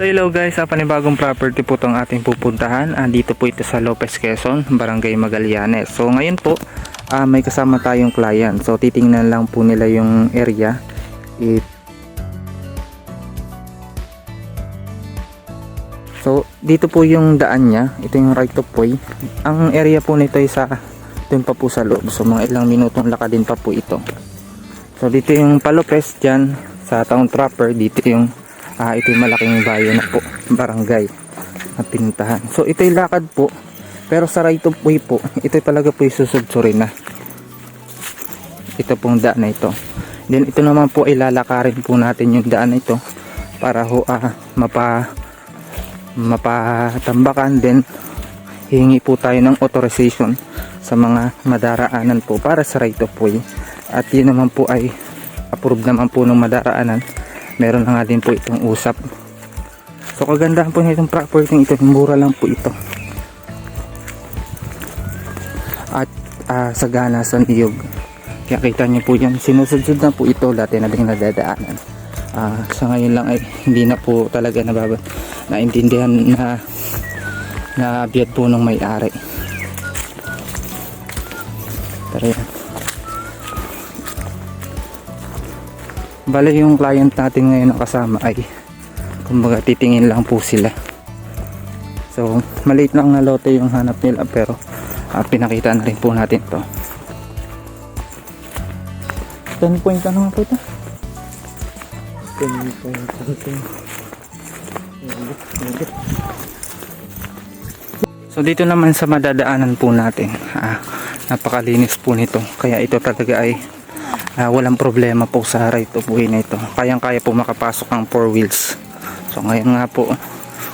So hello guys, sa panibagong property po itong ating pupuntahan. Ah, dito po ito sa Lopez Quezon, Barangay Magallanes. So ngayon po, ah, may kasama tayong client. So titingnan lang po nila yung area. It... So dito po yung daan niya. Ito yung right of way. Ang area po nito ay sa doon pa po sa loob. So mga ilang minutong lakadin pa po ito. So dito yung Palopes dyan sa town proper. Dito yung ah, ito yung malaking bayo na po. Barangay na pinuntahan. So ito yung lakad po. Pero sa right of way po, ito talaga po yung susudsurin na. Ito pong daan na ito. Then ito naman po ay lalakarin po natin yung daan na ito para ho ah, mapa mapatambakan then hihingi po tayo ng authorization sa mga madaraanan po para sa right of way at yun naman po ay approve naman po ng madaraanan meron na nga din po itong usap. So kagandahan po nitong property ito. Mura lang po ito. At ah, sagana sa niyog kaya kita niyo po yan. Sinusudsud na po ito. Dati na din nadadaanan. Ah, sa ngayon lang ay hindi na po talaga nababa naintindihan na na abiyad po ng may-ari. Pero yan bale yung client natin ngayon na kasama ay kumbaga titingin lang po sila so maliit lang na lote yung hanap nila pero ah, pinakita na rin po natin to 10 point ano nga po ito? So dito naman sa madadaanan po natin, ah, napakalinis po nito. Kaya ito talaga ay ah, walang problema po sa right of way na ito. Kayang kaya po makapasok ang four wheels. So ngayon nga po,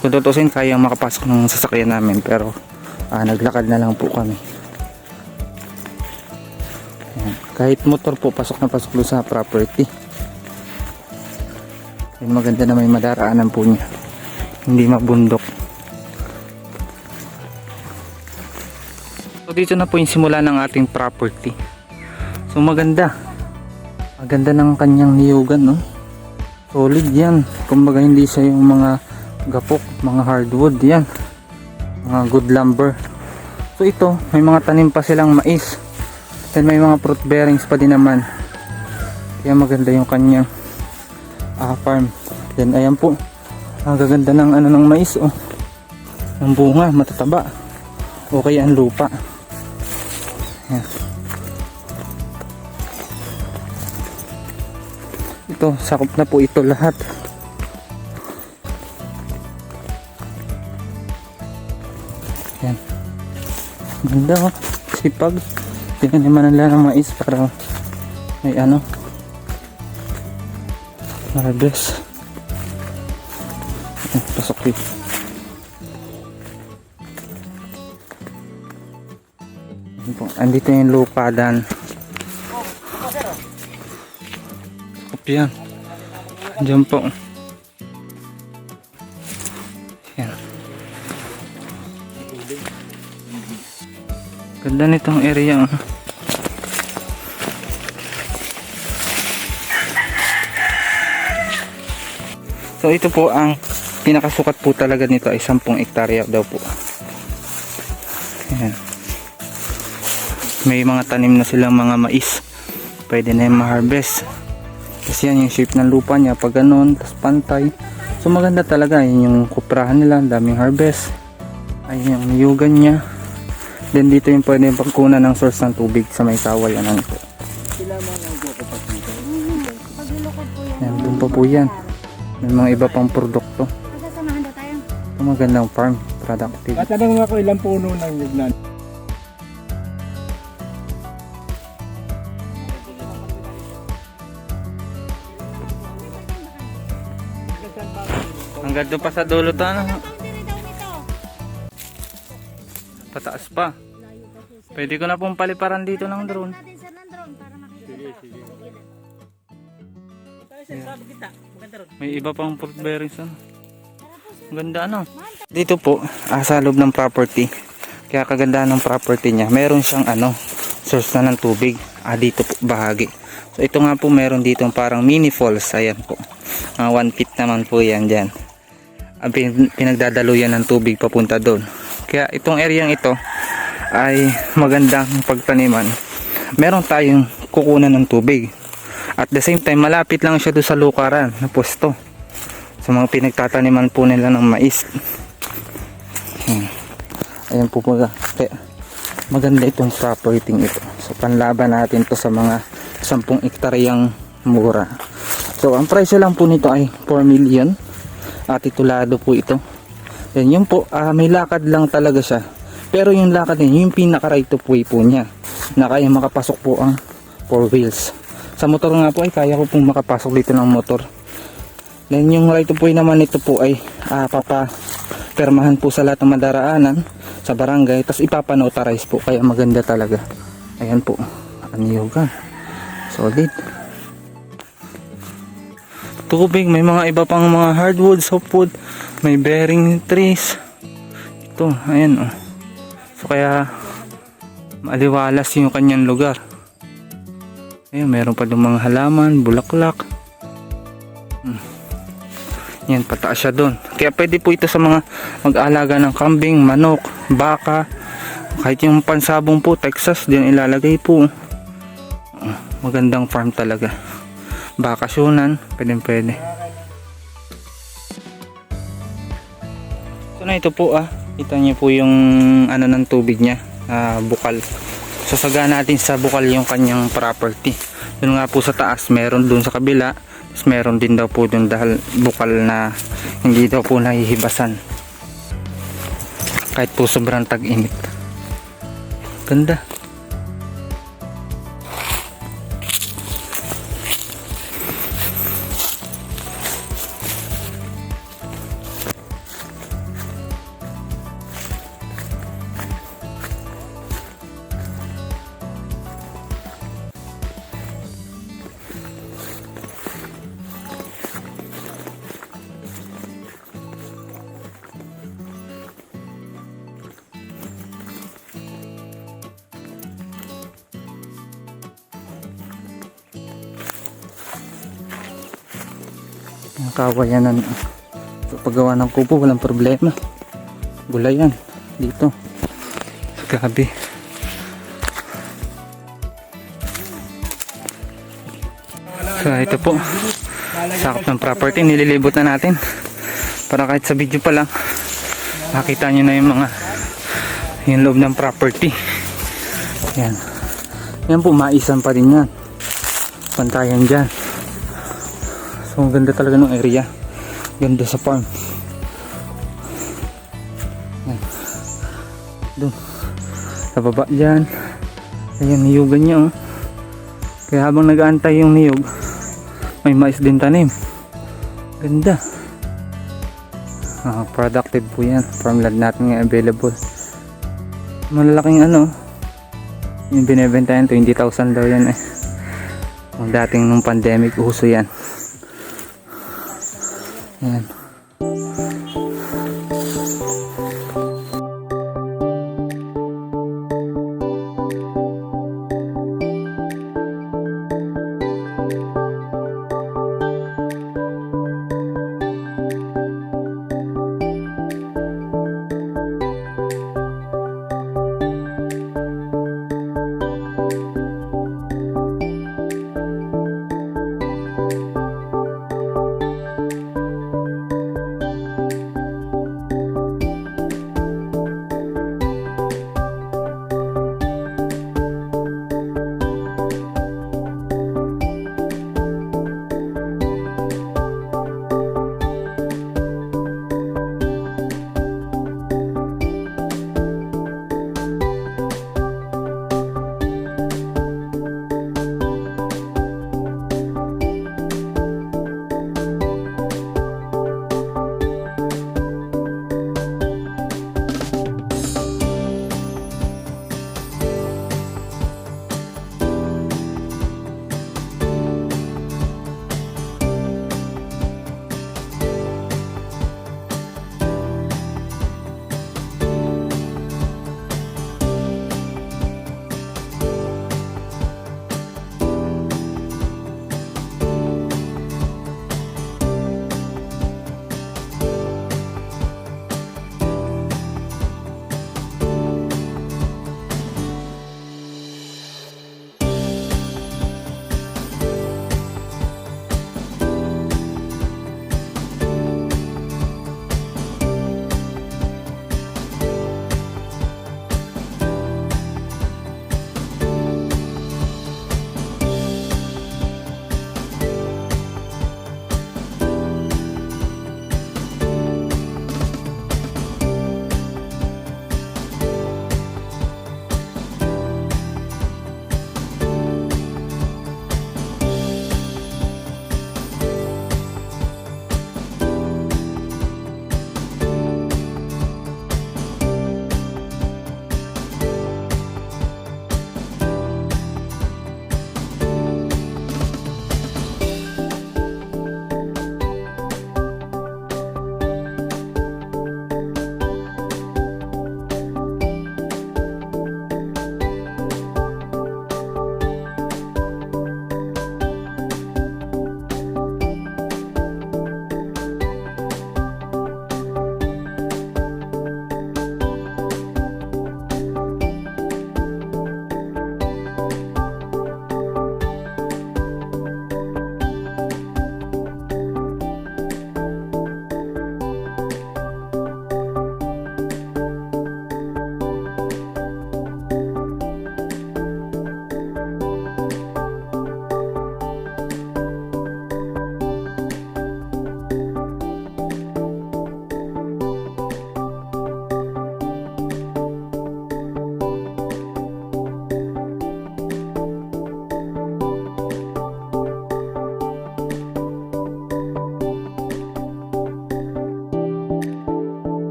kung tutusin kayang makapasok ng sasakyan namin pero ah, naglakad na lang po kami. Ayan. Kahit motor po, pasok na pasok sa property. Yung maganda na may madaraanan po niya. Hindi mabundok. So dito na po yung simula ng ating property. So maganda. Maganda ng kanyang niyugan, no? Solid yan. Kumbaga hindi siya yung mga gapok, mga hardwood yan. Mga good lumber. So ito, may mga tanim pa silang mais. Then may mga fruit bearings pa din naman. Kaya maganda yung kanyang ah, farm. Then ayan po. Ang gaganda ng ano ng mais oh. Ang bunga matataba. O kaya ang lupa. Ayan. Ito, sakop na po ito lahat. Ayan. Ganda oh. Sipag. Tinaniman nila ng mais para may ano harvest pasok dito andito yung lupa dan yan Diyan po yan ganda nitong area oh. So ito po ang pinakasukat po talaga nito ay 10 hektarya daw po. Ayan. May mga tanim na silang mga mais. Pwede na yung ma-harvest. Kasi yan yung shape ng lupa niya. Pag ganun, tas pantay. So maganda talaga. Yan yung kuprahan nila. ang Daming harvest. Ayun yung niyugan niya. Then dito yung pwede yung pagkunan ng source ng tubig sa may kawayan ng ito. Yan, doon pa po yan. May mga iba pang produkto. Ang magandang farm productive. Tatanong ako ilang puno ng yugnan. Hanggang doon pa sa dulo to ano? Pataas pa. Pwede ko na pong paliparan dito ng drone. Para makikita. May iba pang fruit bearings ano. Ganda ano. Dito po, ah, sa loob ng property. Kaya kagandahan ng property niya, meron siyang ano, source na ng tubig. Ah, dito po, bahagi. So ito nga po meron dito parang mini falls. Ayan po. Mga 1 feet naman po yan dyan. Ang pin- pinagdadaluyan ng tubig papunta doon. Kaya itong areang ito ay magandang pagtaniman. Meron tayong kukunan ng tubig. At the same time, malapit lang siya doon sa lukaran na pwesto. Sa mga pinagtataniman po nila ng mais. Hmm. Ayan po mga. Kaya maganda itong property ito. So panlaban natin to sa mga 10 ektaryang mura. So ang presyo lang po nito ay 4 million. At titulado po ito. Yan yun po, ah, may lakad lang talaga siya. Pero yung lakad niya, yung pinaka right of way po niya. Na kaya makapasok po ang 4 wheels. Sa motor nga po ay kaya ko pong makapasok dito ng motor. Then yung right of way naman nito po ay ah, papa permahan po sa lahat ng madaraanan sa barangay tapos ipapanotarize po kaya maganda talaga ayan po aniyugan solid tubig may mga iba pang mga hardwood softwood may bearing trees ito ayan oh so kaya maliwalas yung kanyang lugar ayan meron pa doon mga halaman bulaklak yan, pataas siya doon. Kaya pwede po ito sa mga mag-aalaga ng kambing, manok, baka, kahit yung pansabong po, Texas, din ilalagay po. Ah, Magandang farm talaga. Bakasyonan, pwede pwede. So na ito po ah, kita niyo po yung ano ng tubig niya, ah, bukal. Sasaga natin sa bukal yung kanyang property. Doon nga po sa taas, meron doon sa kabila, tapos meron din daw po doon dahil bukal na hindi daw po nahihibasan. Kahit po sobrang tag-init. Ganda. Kawayanan. Paggawa ng kubo, walang problema. Gulayan. Dito. Grabe. So ito po. Sakop ng property. Nililibot na natin. Para kahit sa video pa lang. Makita nyo na yung mga yung loob ng property. Yan. Yan po, maisan pa rin yan. Pantayan dyan. So, ganda talaga ng area. Ganda sa farm. Yan. Doon. Sa baba dyan. Ayan, niyugan niya oh. Kaya habang nag-aantay yung niyog, may mais din tanim. Ganda. Ah, productive po yan. Farmland natin nga available. Malalaking ano. Yung binibentayan, 20,000 daw yan eh. Ang dating nung pandemic, uso yan. Ayan.